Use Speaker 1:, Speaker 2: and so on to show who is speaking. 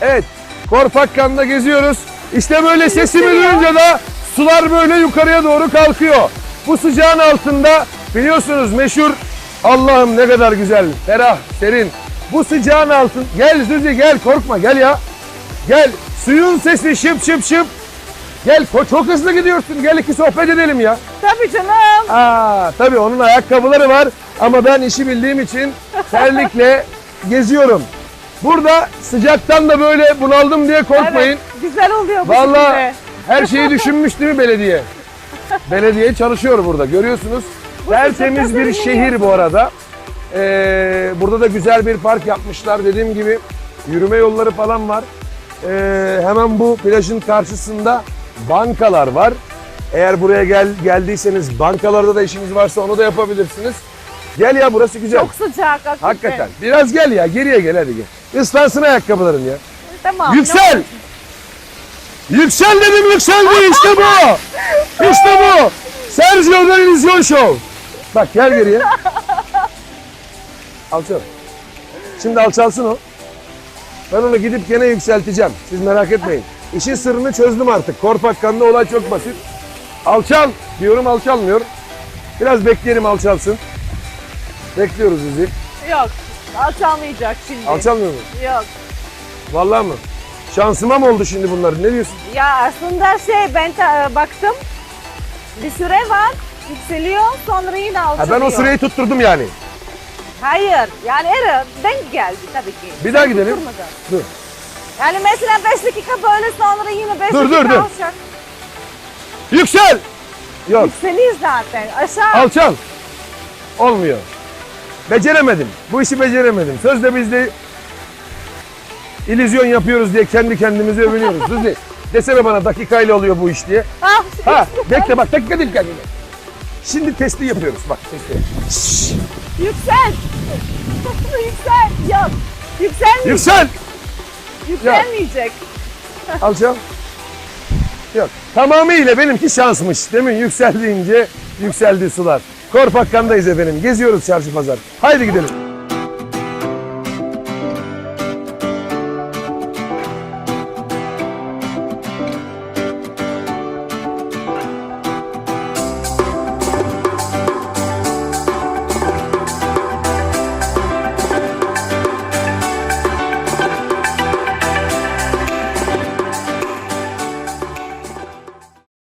Speaker 1: Evet. Korpakkan'da geziyoruz. İşte böyle sesimi duyunca da sular böyle yukarıya doğru kalkıyor. Bu sıcağın altında biliyorsunuz meşhur Allah'ım ne kadar güzel, ferah, serin. Bu sıcağın altın. Gel Suzi gel korkma gel ya. Gel. Suyun sesi şıp şıp şıp. Gel çok hızlı gidiyorsun. Gel iki sohbet edelim ya.
Speaker 2: Tabii canım.
Speaker 1: Aa, tabii onun ayakkabıları var ama ben işi bildiğim için terlikle geziyorum. Burada sıcaktan da böyle bunaldım diye korkmayın.
Speaker 2: Evet, güzel oluyor bu şekilde.
Speaker 1: her şeyi düşünmüş değil mi belediye? Belediye çalışıyor burada görüyorsunuz. Tertemiz
Speaker 2: sıcakta
Speaker 1: bir şehir bu arada. Ee, burada da güzel bir park yapmışlar dediğim gibi. Yürüme yolları falan var. Ee, hemen bu plajın karşısında bankalar var. Eğer buraya gel geldiyseniz bankalarda da işiniz varsa onu da yapabilirsiniz. Gel ya burası güzel.
Speaker 2: Çok sıcak hakikaten.
Speaker 1: Hakikaten. Biraz gel ya geriye gel hadi gel. Islansın ayakkabıların ya.
Speaker 2: Tamam.
Speaker 1: Yüksel! Yüksel dedim yükseldi işte bu. İşte bu. Sergio Televizyon Show. Bak gel geriye. Alçal. Şimdi alçalsın o. Ben onu gidip gene yükselteceğim. Siz merak etmeyin. İşin sırrını çözdüm artık. Korpakkan'da olay çok basit. Alçal diyorum alçalmıyor. Biraz bekleyelim alçalsın. Bekliyoruz bizi.
Speaker 2: Yok. Alçalmayacak şimdi.
Speaker 1: Alçalmıyor mu?
Speaker 2: Yok.
Speaker 1: Vallahi mı? Şansıma mı oldu şimdi bunlar? Ne diyorsun?
Speaker 2: Ya aslında şey ben ta- baktım. Bir süre var. Yükseliyor sonra yine
Speaker 1: Ha,
Speaker 2: alçalıyor.
Speaker 1: ben o süreyi tutturdum yani.
Speaker 2: Hayır. Yani era denk geldi tabii ki.
Speaker 1: Bir daha gidelim.
Speaker 2: Durmadan.
Speaker 1: Dur.
Speaker 2: Yani mesela 5 dakika böyle sonra yine 5
Speaker 1: Dur,
Speaker 2: dakika
Speaker 1: dur, dur.
Speaker 2: alçak.
Speaker 1: Yüksel! Yok.
Speaker 2: Yükseliyor zaten. Aşağı.
Speaker 1: Alçal. Olmuyor. Beceremedim. Bu işi beceremedim. Sözde biz de illüzyon yapıyoruz diye kendi kendimize övünüyoruz. Suzi desene bana dakikayla oluyor bu iş diye.
Speaker 2: Ah,
Speaker 1: Ha bekle bak dakika değil kendine. Şimdi testi yapıyoruz bak testi. Şşş,
Speaker 2: Yüksel. Yüksel. Yok. Yükselmeyecek.
Speaker 1: Yüksel!
Speaker 2: Yükselmeyecek.
Speaker 1: Alçal. Yok. Tamamıyla benimki şansmış. Demin yükseldiğince yükseldi sular. Korpakkan'dayız efendim. Geziyoruz çarşı pazar. Haydi gidelim.